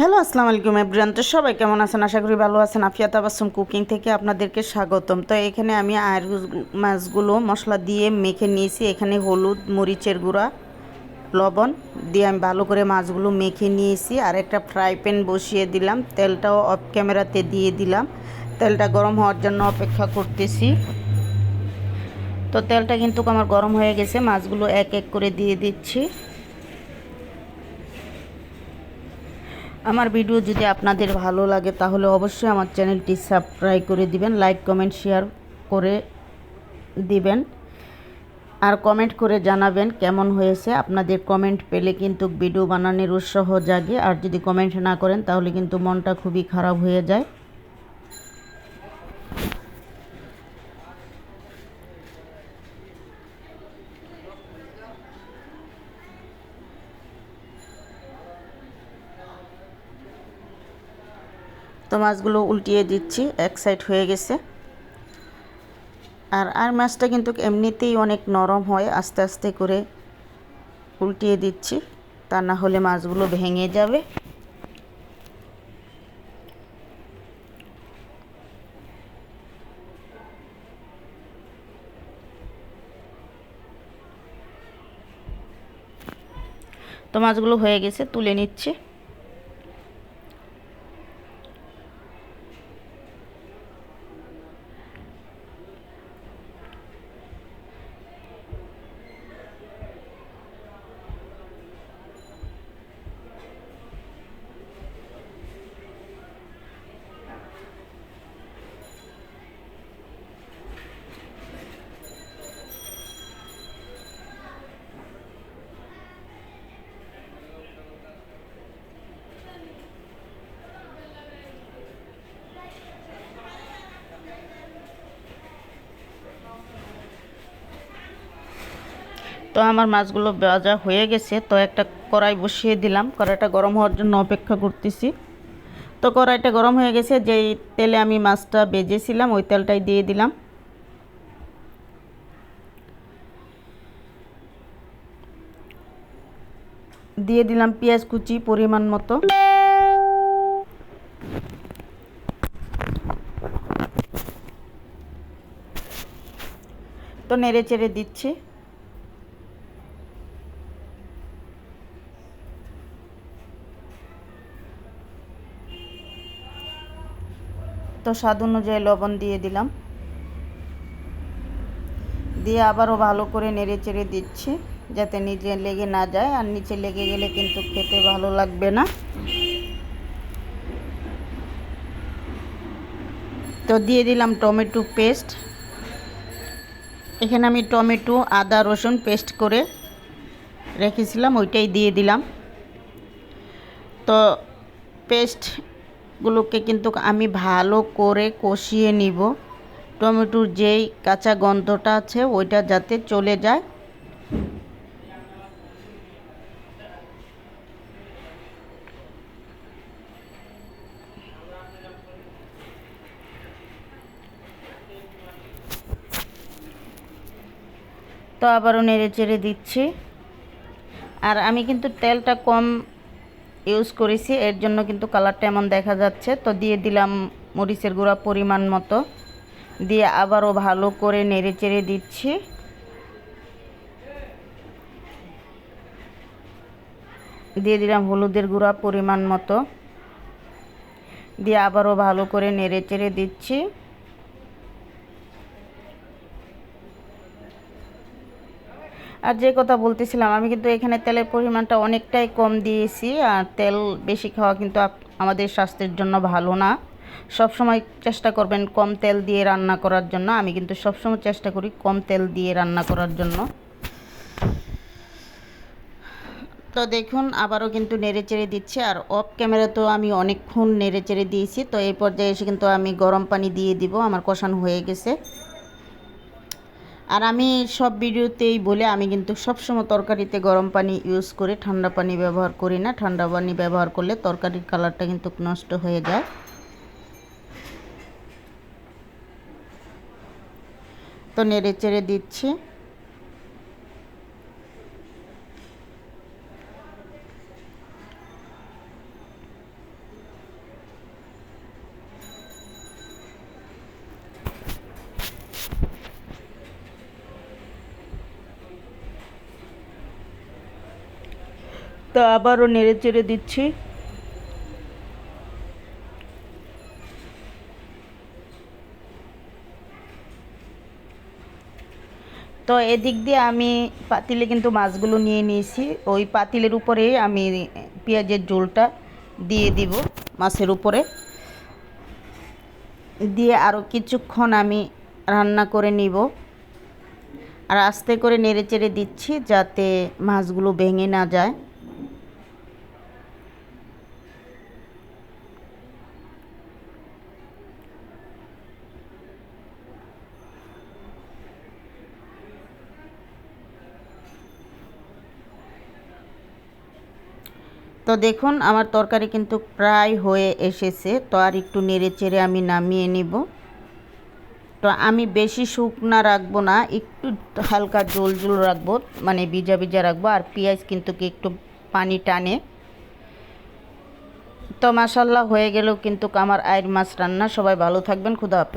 Hello, আসসালামু আলাইকুম everyone তো সবাই কেমন আছেন? আশা করি ভালো আছেন। আফিয়া তাবাসুম কুকিং থেকে আপনাদেরকে স্বাগতম। তো এখানে আমি আর মাছগুলো মশলা দিয়ে মেখে নিয়েছি। এখানে হলুদ, মরিচের গুঁড়া, লবণ দিয়ে আমি ভালো করে মাছগুলো মেখে নিয়েছি। আর একটা ফ্রাই প্যান বসিয়ে দিলাম। তেলটাও অফ ক্যামেরাতে দিয়ে দিলাম। তেলটা গরম হওয়ার জন্য অপেক্ষা করতেছি। তো তেলটা কিন্তু আমার গরম হয়ে গেছে। মাছগুলো এক এক করে দিয়ে দিচ্ছি। আমার ভিডিও যদি আপনাদের ভালো লাগে, তাহলে অবশ্যই আমার চ্যানেলটি সাবস্ক্রাইব করে দিবেন, লাইক, কমেন্ট, শেয়ার করে দিবেন, আর কমেন্ট করে জানাবেন কেমন হয়েছে। আপনাদের কমেন্ট পেলে কিন্তু ভিডিও বানানোর উৎসাহ জাগে, আর যদি কমেন্ট না করেন, তাহলে কিন্তু মনটা খুবই খারাপ হয়ে যায়। তো মাছগুলো উল্টিয়ে দিচ্ছি, এক সাইড হয়ে গেছে। আর আর মাছটা কিন্তু এমনিতেই অনেক নরম হয়, আস্তে আস্তে করে উল্টিয়ে দিচ্ছি, তা না হলে মাছগুলো ভেঙে যাবে। তো মাছগুলো হয়ে গেছে, তুলে নিচ্ছি। তো আমার মাছগুলো ভাজা হয়ে গেছে, তো একটা কড়াই বসিয়ে দিলাম। কড়াইটা গরম হওয়ার জন্য অপেক্ষা করতেছি। তো কড়াইটা গরম হয়ে গেছে, যেই তেলে আমি মাছটা বেজেছিলাম ওই তেলটাই দিয়ে দিলাম। দিয়ে দিলাম পেঁয়াজ কুচি পরিমাণ মতো। তো নেড়ে চেড়ে দিচ্ছি। তো স্বাদ অনুযায়ী লবণ দিয়ে দিলাম। দিয়ে আবারও ভালো করে নেড়ে চেড়ে দিচ্ছি যাতে নিচে লেগে না যায়। আর নিচে লেগে গেলে কিন্তু খেতে ভালো লাগবে না। তো দিয়ে দিলাম টমেটো পেস্ট। এখানে আমি টমেটো, আদা, রসুন পেস্ট করে রেখেছিলাম, ওইটাই দিয়ে দিলাম। তো পেস্ট গুলোকে কিন্তু আমি ভালো করে কষিয়ে নিব। টমেটোর যেই কাঁচা গন্ধটা আছে, ওইটা যাতে চলে যায়। তো আবারও নেড়ে চেড়ে দিচ্ছি। আর আমি কিন্তু তেলটা কম ইউজ করেছি, এর জন্য কিন্তু কালারটা এমন দেখা যাচ্ছে। তো দিয়ে দিলাম মরিচের গুঁড়া পরিমাণ মতো। দিয়ে আবারও ভালো করে নেড়ে চেড়ে দিচ্ছি। দিয়ে দিলাম হলুদের গুঁড়া পরিমাণ মতো। দিয়ে আবারও ভালো করে নেড়ে চেড়ে দিচ্ছি। আর যে কথা বলতেছিলাম, আমি কিন্তু এখানে তেলের পরিমাণটা অনেকটাই কম দিয়েছি, আর তেল বেশি খাওয়া কিন্তু আমাদের স্বাস্থ্যের জন্য ভালো না। সব সময় চেষ্টা করবেন কম তেল দিয়ে রান্না করার জন্য। আমি কিন্তু সবসময় চেষ্টা করি কম তেল দিয়ে রান্না করার জন্য। তো দেখুন, আবারও কিন্তু নেড়ে চেড়ে দিচ্ছে, আর অফ ক্যামেরা তো আমি অনেকক্ষণ নেড়ে চেড়ে দিয়েছি। তো এই পর্যায়ে এসে কিন্তু আমি গরম পানি দিয়ে দিব, আমার কষানো হয়ে গেছে। আর আমি সব ভিডিওতেই বলে আমি কিন্তু সবসময় তরকারিতে গরম পানি ইউজ করে ঠান্ডা পানি ব্যবহার করি না। ঠান্ডা পানি ব্যবহার করলে তরকারির কালারটা কিন্তু নষ্ট হয়ে যায়। তো নেড়ে চেড়ে দিচ্ছি। তো আবারও নেড়ে চেড়ে দিচ্ছি। তো এদিক দিয়ে আমি পাতিলে কিন্তু মাছগুলো নিয়ে নিয়েছি। ওই পাতিলের উপরে আমি পেঁয়াজের ঝোলটা দিয়ে দিব মাছের উপরে। দিয়ে আরও কিছুক্ষণ আমি রান্না করে নিব। আর আস্তে করে নেড়ে চেড়ে দিচ্ছি যাতে মাছগুলো ভেঙে না যায়। তো দেখুন, আমার তরকারি কিন্তু প্রায় হয়ে এসেছে। তো আর একটু নেড়ে চেড়ে আমি নামিয়ে নিব। তো আমি বেশি শুকনা রাখব না, একটু হালকা জল জল রাখব মানে ভিজা ভিজা রাখব। আর পেঁয়াজ কিন্তু কি একটু পানি টানে। তো মাসাল্লাহ হয়ে গেলেও কিন্তু আমার আয়ের মাছ রান্না। সবাই ভালো থাকবেন, খুদা হাফেজ।